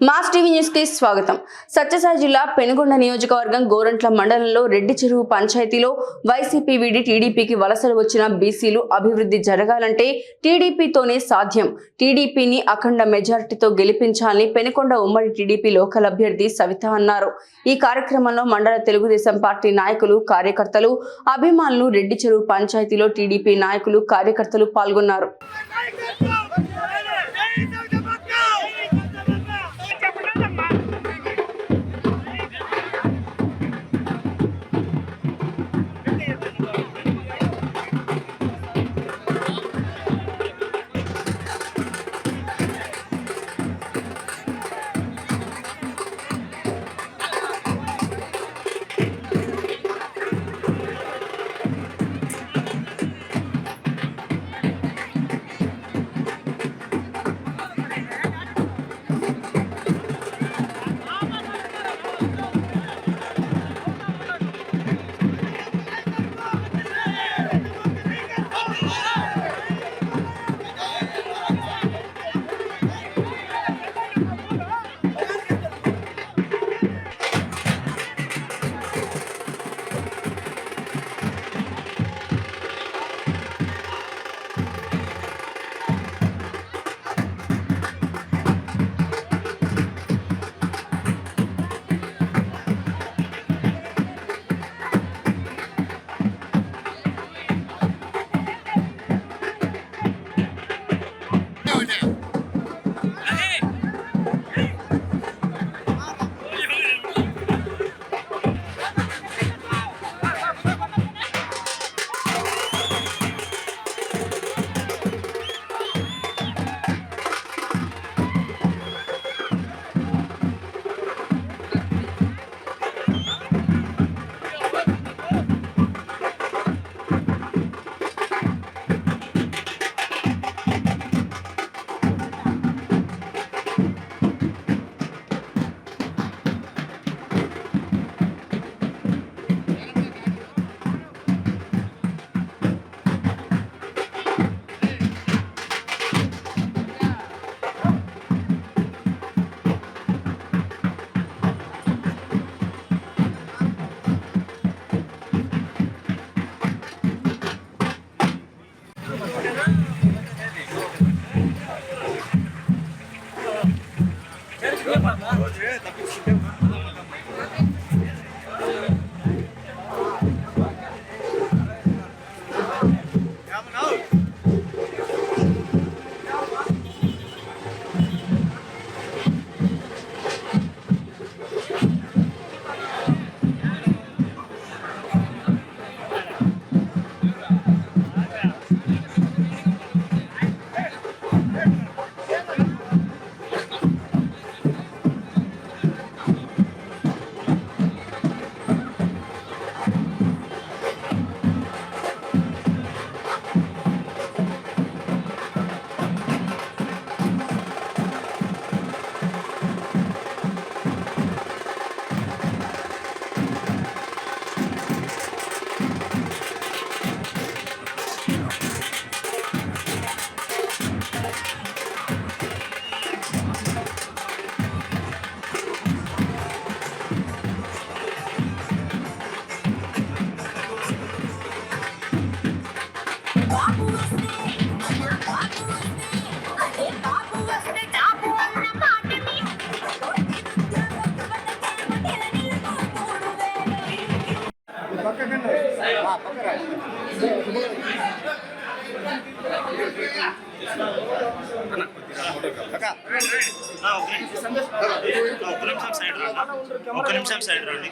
Mass TV న్యూస్కి స్వాగతం. సత్యసాయి జిల్లా పెనుగొండ నియోజకవర్గం గోరంట్ల మండలంలో రెడ్డి చెరువు పంచాయతీలో వైసీపీ వీడి టీడీపీకి వలసలు వచ్చిన బీసీలు అభివృద్ధి జరగాలంటే టీడీపీతోనే సాధ్యం. టీడీపీని అఖండ మెజారిటీతో గెలిపించాలని పెనుకొండ ఉమ్మడి టీడీపీ లోకల్ అభ్యర్థి సవిత అన్నారు. ఈ కార్యక్రమంలో మండల తెలుగుదేశం పార్టీ నాయకులు కార్యకర్తలు అభిమానులు రెడ్డి చెరువు పంచాయతీలో టీడీపీ నాయకులు కార్యకర్తలు పాల్గొన్నారు. Pode ver.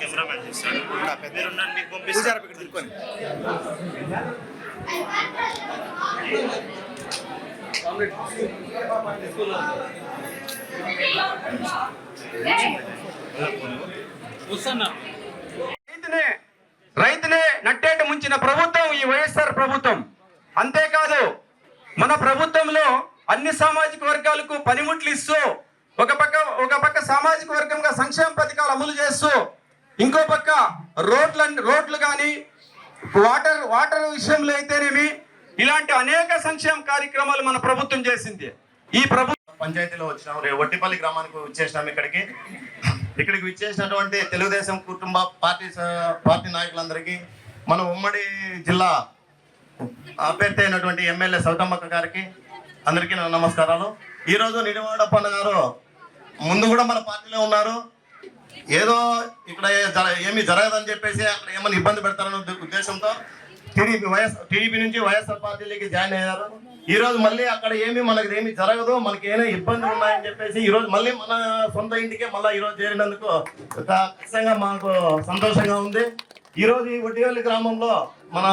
కెమెరామ్యాన్ చేస్తాడు. మీకు పంపిస్తారు రైతునే రైతునే నట్టేట ముంచిన ప్రభుత్వం ఈ వైఎస్ఆర్ ప్రభుత్వం. అంతేకాదు మన ప్రభుత్వంలో అన్ని సామాజిక వర్గాలకు పనిముట్లు ఇస్తూ ఒక పక్క ఒక పక్క సామాజిక వర్గంగా సంక్షేమ పథకాలు అమలు చేస్తూ ఇంకో పక్క రోడ్ల రోడ్లు కానీ వాటర్ వాటర్ విషయంలో అయితేనేమి ఇలాంటి అనేక సంక్షేమ కార్యక్రమాలు మన ప్రభుత్వం చేసింది. ఈ ప్రభు పంచాయతీలో వచ్చినాం. రే వడ్డిపల్లి గ్రామానికి వచ్చేసినాం ఇక్కడికి. ఇక్కడికి విచ్చేసినటువంటి తెలుగుదేశం కుటుంబ పార్టీ స- పార్టీ నాయకులందరికీ మన ఉమ్మడి జిల్లా అభ్యర్థి అయినటువంటి ఎమ్మెల్యే సౌతమ్మక్క గారికి అందరికీ నమస్కారాలు. ఈరోజు నిడివాడప్పన్న గారు ముందు కూడా మన పార్టీలో ఉన్నారు. ఏదో ఇక్కడ ఏమీ జరగదని చెప్పేసి అక్కడ ఏమైనా ఇబ్బంది పెడతారనే ఉద్దేశంతో టీడీపీ వైఎస్ టీడీపీ నుంచి వైఎస్ఆర్ పార్టీలోకి జాయిన్ అయ్యారు. ఈ రోజు మళ్ళీ అక్కడ ఏమి మనకి ఏమి జరగదు మనకి ఏమైనా ఇబ్బందులు ఉన్నాయని చెప్పేసి ఈ రోజు మళ్ళీ మన సొంత ఇంటికే మళ్ళీ ఈరోజు చేరినందుకు ఖచ్చితంగా మాకు సంతోషంగా ఉంది. ఈరోజు ఈ ఒడ్డివల్లి గ్రామంలో మన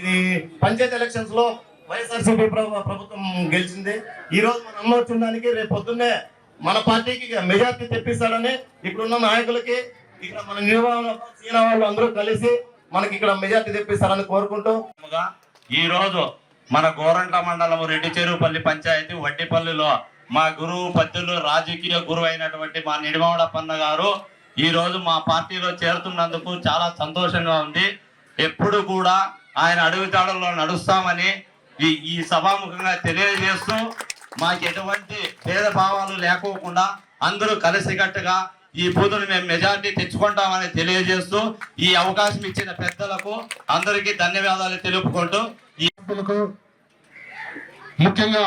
ఇది పంచాయతీ ఎలక్షన్స్లో వైఎస్ఆర్సీపీ ప్రభుత్వం గెలిచింది. ఈ రోజు మన అమ్మ చూడడానికి రేపు పొద్దున్నే మన పార్టీకి మెజార్టీ తెప్పిస్తాడని ఇప్పుడున్న నాయకులకి ఇక్కడ మన నిర్వహణ సీన వాళ్ళు అందరూ కలిసి మనకి ఇక్కడ మెజార్టీ తెప్పిస్తారని కోరుకుంటూ ఈ రోజు మన గోరంట మండలం రెడ్డి చెరువుపల్లి పంచాయతీ వడ్డిపల్లిలో మా గురువు పద్దులు రాజకీయ గురువు అయినటువంటి మా నిడిమావడపన్న గారు ఈ రోజు మా పార్టీలో చేరుతున్నందుకు చాలా సంతోషంగా ఉంది. ఎప్పుడు కూడా ఆయన అడుగుతాడల్లో నడుస్తామని ఈ ఈ సభాముఖంగా తెలియజేస్తూ మాకు ఎటువంటి భేదభావాలు లేకోకుండా అందరూ కలిసికట్టుగా ఈ బూతును మేము మెజార్టీ తెచ్చుకుంటామని తెలియజేస్తూ ఈ అవకాశం ఇచ్చిన పెద్దలకు అందరికీ ధన్యవాదాలు తెలుపుకుంటూ ఈ ముఖ్యంగా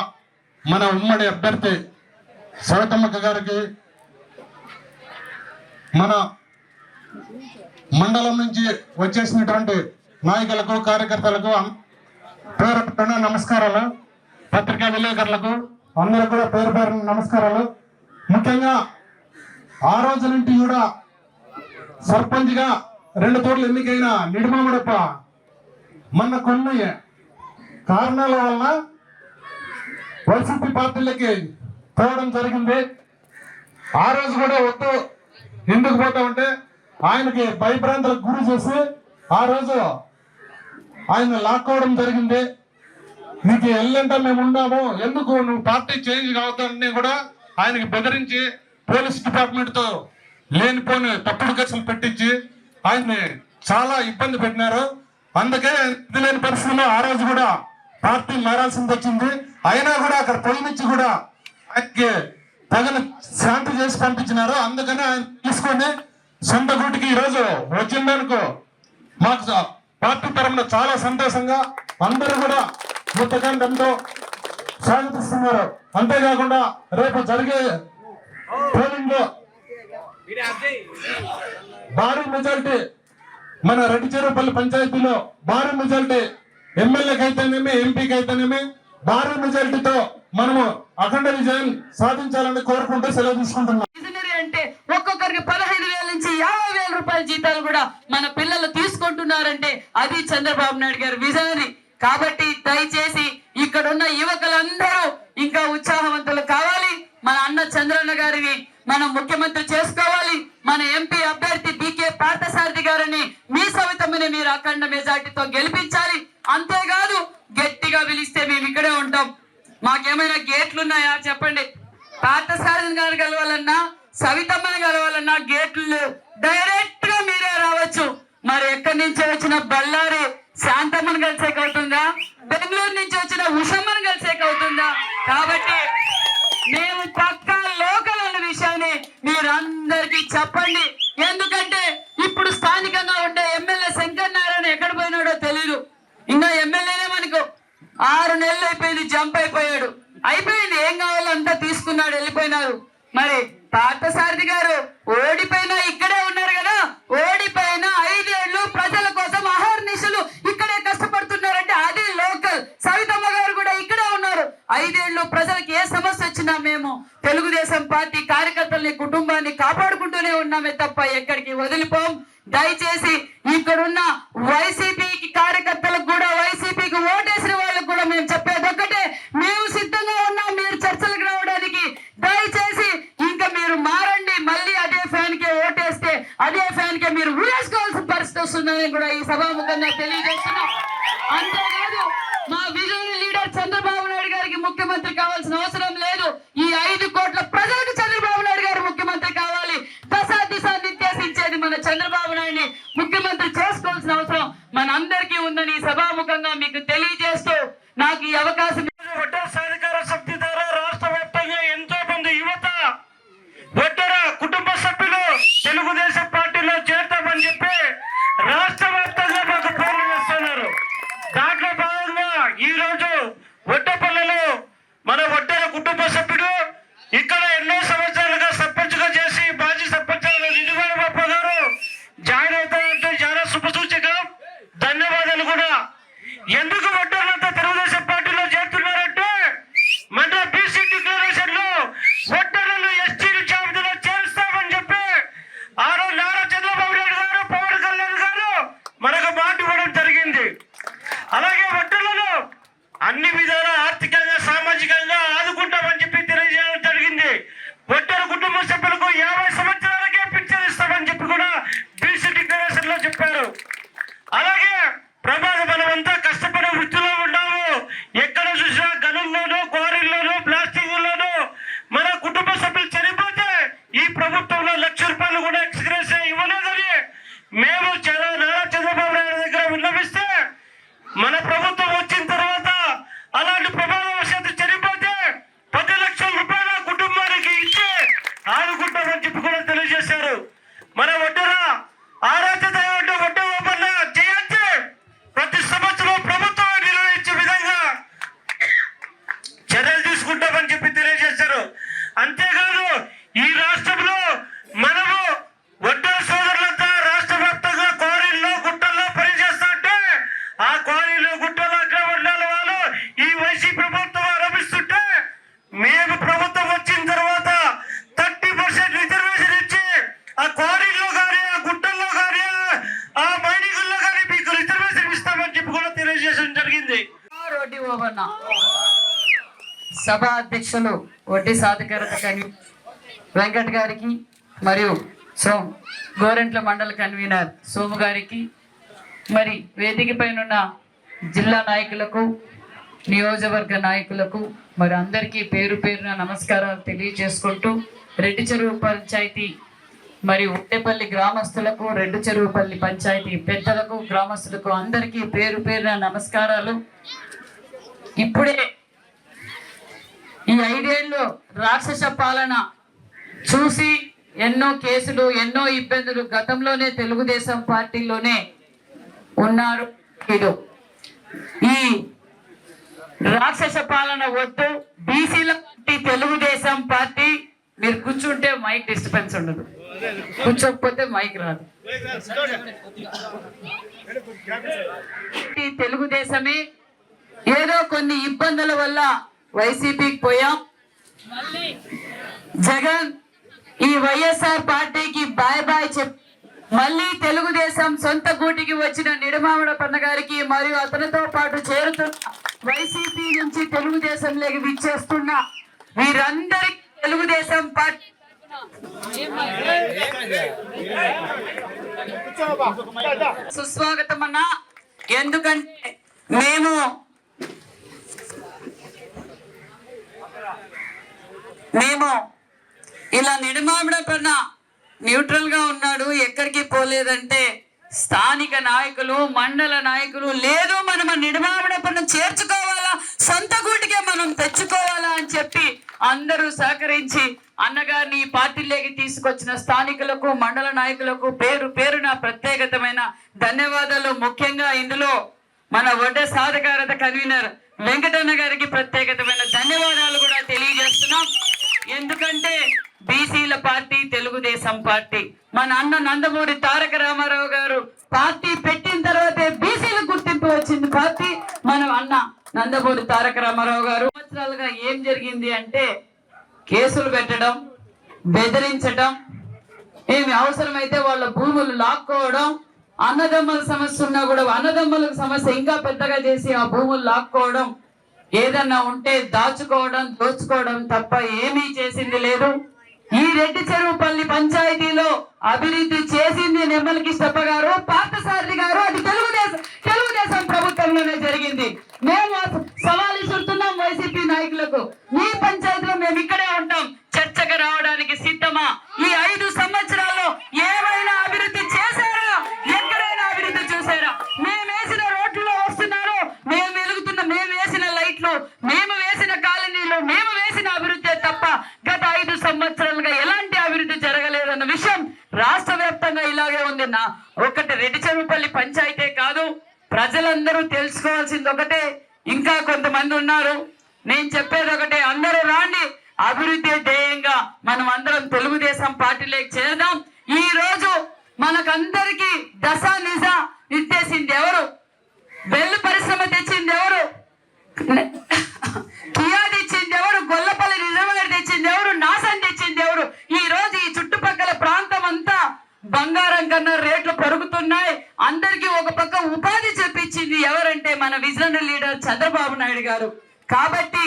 మన ఉమ్మడి అభ్యర్థి సవితమ్మక్క గారికి మన మండలం నుంచి వచ్చేసినటువంటి నాయకులకు కార్యకర్తలకు పేరు నమస్కారాలు పత్రికా విలేకరులకు అందరూ కూడా పేరు పేరు నమస్కారాలు. ముఖ్యంగా ఆ రోజు నుండి కూడా సర్పంచ్గా రెండు తోటలు ఎన్నికైన నిడిమాముడప్ప మొన్న కొన్ని కారణాల వలన వైసీపీ పార్టీలకి పోవడం జరిగింది. ఆ రోజు కూడా వద్దు ఎందుకు పోతా ఉంటే ఆయనకి భయభ్రాంతులకు గురి చేసి ఆ రోజు ఆయన లాక్కోవడం జరిగింది. నీకు ఎల్లంటే మేము ఉన్నాము ఎందుకు? నువ్వు పార్టీ చేంజ్ కావద్దని కూడా ఆయనకి బెదిరించి పోలీస్ డిపార్ట్మెంట్తో లేనిపోని తప్పుడు కేసులు పెట్టించి ఆయన్ని చాలా ఇబ్బంది పెట్టినారు. అందుకే ఇది లేని పరిస్థితుల్లో ఆ రోజు కూడా పార్టీ మారాల్సింది వచ్చింది. అయినా కూడా అక్కడ పొయ్యి నుంచి కూడా ఆయనకి తగిన శాంతి చేసి పంపించినారు. అందుకని ఆయన తీసుకొని సొంత గూటికి ఈ రోజు వచ్చిందనుకో మాకు పార్టీ తరఫున చాలా సంతోషంగా అందరూ కూడా ముత్తకండంతో స్వాగతిస్తున్నారు అంతేకాకుండా రేపు జరిగే పోలింగ్లో భారీ మెజారిటీ మన రెడ్డిచెరపల్లి పంచాయతీలో భారీ మెజారిటీ ఎమ్మెల్యేకి అయితేనేమి ఎంపీకి అయితేనేమి భారీ మెజారిటీతో మనము అఖండ విజయం సాధించాలని కోరుకుంటూ సెలవు తీసుకుంటున్నాం. అంటే ఒక్కొక్కరికి పదహైదు వేల నుంచి యాభై వేల రూపాయల జీతాలు కూడా మన పిల్లలు తీసుకుంటున్నారంటే అది చంద్రబాబు నాయుడు గారి విజనరీ. కాబట్టి దయచేసి ఇక్కడ ఉన్న యువకులందరూ ఇంకా ఉత్సాహవంతులు కావాలి. మన అన్న చంద్రన్న గారిని మనం ముఖ్యమంత్రి చేసుకోవాలి. మన ఎంపీ అభ్యర్థి బీకే పార్థసారథి గారిని మీ సవితమ్మని మీరు అఖండ మెజార్టీతో గెలిపించాలి. అంతేకాదు గట్టిగా పిలిస్తే మేము ఇక్కడే ఉంటాం. మాకేమైనా గేట్లు ఉన్నాయా చెప్పండి. పార్థసారథి గారు కలవాలన్నా సవితమ్మని కలవాలన్నా గేట్లు డైరెక్ట్గా మీరే రావచ్చు. మరి ఎక్కడి నుంచి వచ్చిన బళ్ళారి శాంతమ్మను కలిసేకి అవుతుందా బెంగళూరు నుంచి వచ్చిన ఉషమ్మను కలిసేకి అవుతుందా కాబట్టి మేము పక్క లోకల్ అన్న విషయాన్ని మీరందరికీ చెప్పండి. ఎందుకంటే ఇప్పుడు స్థానికంగా ఉండే ఎమ్మెల్యే శంకర్ నారాయణ ఎక్కడ పోయినాడో తెలియదు ఇంకా ఎమ్మెల్యేనే మనకు ఆరు నెలలు అయిపోయింది జంప్ అయిపోయాడు. అయిపోయింది ఏం కావాలో అంతా తీసుకున్నాడు వెళ్ళిపోయినారు. మరి పార్థసారథి గారు ఓడిపోయినా ఇక్కడే ఉన్నారు కదా ఓడిపోయిన ఐదేళ్ళు ప్రజలకు ఏ సమస్య వచ్చినా మేము తెలుగుదేశం పార్టీ కార్యకర్తల్ని కుటుంబాన్ని కాపాడుకుంటూనే ఉన్నామే తప్ప ఎక్కడికి వదిలిపోం. దయచేసి ఇక్కడున్న వైసీపీకి కార్యకర్తలకు కూడా వైసీపీకి ఓటేసిన వాళ్ళకు కూడా మేము చెప్పేది ఒక్కటే. మేము సిద్ధంగా ఉన్నాం మీరు చర్చలకు రావడానికి. దయచేసి ఇంకా మీరు మారండి మళ్ళీ అదే ఫ్యాన్ కే ఓటేస్తే అదే ఫ్యాన్ కే మీరు ఊరేసుకోవాల్సిన పరిస్థితి వస్తుందని కూడా ఈ సభాముఖంగా తెలియజేస్తున్నాం. అంతేకాదు మా విజన్ లీడర్ చంద్రబాబు నాయుడు గారికి ముఖ్యమంత్రి కావాల్సిన అవసరం లేదు. ఈ ఐదు కోట్ల ప్రజలకు చంద్రబాబు నాయుడు గారు ముఖ్యమంత్రి కావాలి. దశ దిశ నిర్దేశించేది మన చంద్రబాబు నాయుడిని ముఖ్యమంత్రి చేసుకోవాల్సిన అవసరం మనందరికీ ఉందని సభాముఖంగా మీకు తెలియజేస్తూ నాకు ఈ అవకాశం రోడ్డి సభ అధ్యక్షులు వడ్డీ సాధికారత కన్వీ వెంకట్ గారికి మరియు సోమ్ గోరెంట్ల మండల కన్వీనర్ సోము గారికి మరి వేదిక పైన జిల్లా నాయకులకు నియోజకవర్గ నాయకులకు మరి అందరికీ పేరు పేరున నమస్కారాలు తెలియజేసుకుంటూ రెడ్డి చెరువు పంచాయతీ మరి ఉట్టేపల్లి గ్రామస్తులకు రెడ్డి చెరువుపల్లి పంచాయతీ పెద్దలకు గ్రామస్తులకు అందరికీ పేరు పేరున నమస్కారాలు. ఇప్పుడే ఈ ఐదేళ్ళు రాక్షస పాలన చూసి ఎన్నో కేసులు ఎన్నో ఇబ్బందులు గతంలోనే తెలుగుదేశం పార్టీలోనే ఉన్నారు వీళ్ళు. ఈ రాక్షస పాలన వద్దు బీసీల తెలుగుదేశం పార్టీ. మీరు కూర్చుంటే మైక్ డిస్టర్బెన్స్ ఉండదు. కూర్చోకపోతే మైక్ రాదు. తెలుగుదేశమే ఏదో కొన్ని ఇబ్బందుల వల్ల వైసీపీకి పోయాం. జగన్ ఈ వైఎస్ఆర్ పార్టీకి బాయ్ బాయ్ చెప్ మళ్ళీ తెలుగుదేశం సొంత గూటికి వచ్చిన నిడమావిడ పన్న గారికి మరియు అతనితో పాటు చేరుతున్న వైసీపీ నుంచి తెలుగుదేశంలోకి విచ్చేస్తున్న వీరందరికి తెలుగుదేశం పార్టీ సుస్వాగతం అన్నా ఎందుకంటే మేము మేము ఇలా నిడుమామిడ పైన న్యూట్రల్గా ఉన్నాడు ఎక్కడికి పోలేదంటే స్థానిక నాయకులు మండల నాయకులు లేదు మనం నిడుమామిడ నిడమామిడ చేర్చుకోవాలా సొంత గూటికే మనం తెచ్చుకోవాలా అని చెప్పి అందరూ సహకరించి అన్నగారిని పార్టీలోకి తీసుకొచ్చిన స్థానికులకు మండల నాయకులకు పేరు పేరున ప్రత్యేకతమైన ధన్యవాదాలు. ముఖ్యంగా ఇందులో మన వడ్డ సాధకారత కన్వీనర్ వెంకటన్న గారికి ప్రత్యేకతమైన ధన్యవాదాలు కూడా తెలియజేస్తున్నాం. ఎందుకంటే బీసీల పార్టీ తెలుగుదేశం పార్టీ. మన అన్న నందమూరి తారక రామారావు గారు పార్టీ పెట్టిన తర్వాతే బీసీల గుర్తింపు వచ్చింది పార్టీ. మన అన్న నందమూరి తారక రామారావు గారు సంవత్సరాలుగా ఏం జరిగింది అంటే కేసులు పెట్టడం బెదిరించడం ఏమి అవసరమైతే వాళ్ళ భూములు లాక్కోవడం అన్నదమ్ముల సమస్య ఉన్నా కూడా అన్నదమ్ములకు సమస్య ఇంకా పెద్దగా చేసి ఆ భూములు లాక్కోవడం ఏదన్నా ఉంటే దాచుకోవడం దోచుకోవడం తప్ప ఏమీ చేసింది లేదు. ఈ రెడ్డి చెరువుపల్లి పంచాయతీలో అభివృద్ధి చేసింది నిర్మల్ కిష్టప్ప గారు పార్థసారథి గారు అది తెలుగుదేశం తెలుగుదేశం ప్రభుత్వంలోనే జరిగింది. మేము సవాల్ ఇస్తున్నాం వైసీపీ నాయకులకు. మీ పంచాయతీలో మేము ఇక్కడే ఉంటాం. చర్చకు రావడానికి సిద్ధమా? ఈ ఐదు సంవత్సరాలు సంవత్సరాలుగా ఎలాంటి అభివృద్ధి జరగలేదన్న విషయం రాష్ట్ర వ్యాప్తంగా ఇలాగే ఉంది నా ఒకటి రెడ్డి పంచాయతీ కాదు ప్రజలందరూ తెలుసుకోవాల్సింది ఒకటే. ఇంకా కొంతమంది ఉన్నారు. నేను చెప్పేది ఒకటే అందరూ రాండి. అభివృద్ధి ధ్యేయంగా మనం అందరం తెలుగుదేశం పార్టీలోకి చేరదాం. ఈ రోజు మనకందరికి దశ నిజ నిర్దేశింది ఎవరు? బెల్లు పరిశ్రమ తెచ్చింది ఎవరు? కియా తెచ్చింది ఎవరు? గొల్లపల్లి రిజర్వాయర్ తెచ్చింది ఎవరు? నా బంగారం కన్నా రేట్లు పెరుగుతున్నాయి. అందరికీ ఒక పక్క ఉపాధి చెప్పించింది ఎవరంటే మన విజనరీ లీడర్ చంద్రబాబు నాయుడు గారు. కాబట్టి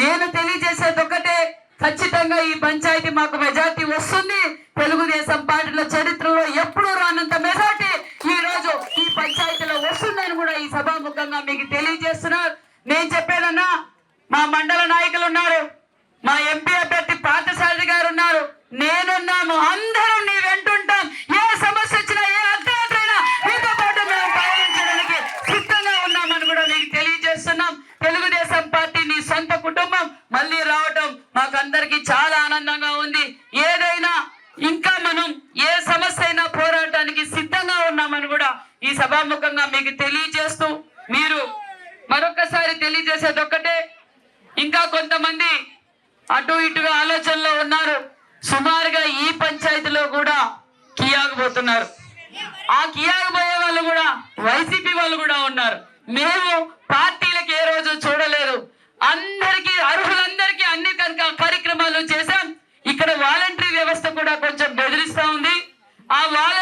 నేను తెలియజేసేది ఒకటే ఖచ్చితంగా ఈ పంచాయతీ మాకు మెజార్టీ వస్తుంది. తెలుగుదేశం పార్టీల చరిత్రలో ఎప్పుడూ రానంత మెజార్టీ ఈ రోజు ఈ పంచాయతీలో వస్తుందని కూడా ఈ సభాముఖంగా మీకు తెలియజేస్తున్నారు. నేను చెప్పేదన్నా మా మండల నాయకులు ఉన్నారు మా ఎంపీ అభ్యర్థి పార్థసారథి గారు ఉన్నారు. నేనున్నాము అందరం నీ వెంటుంటాం আল্লাহ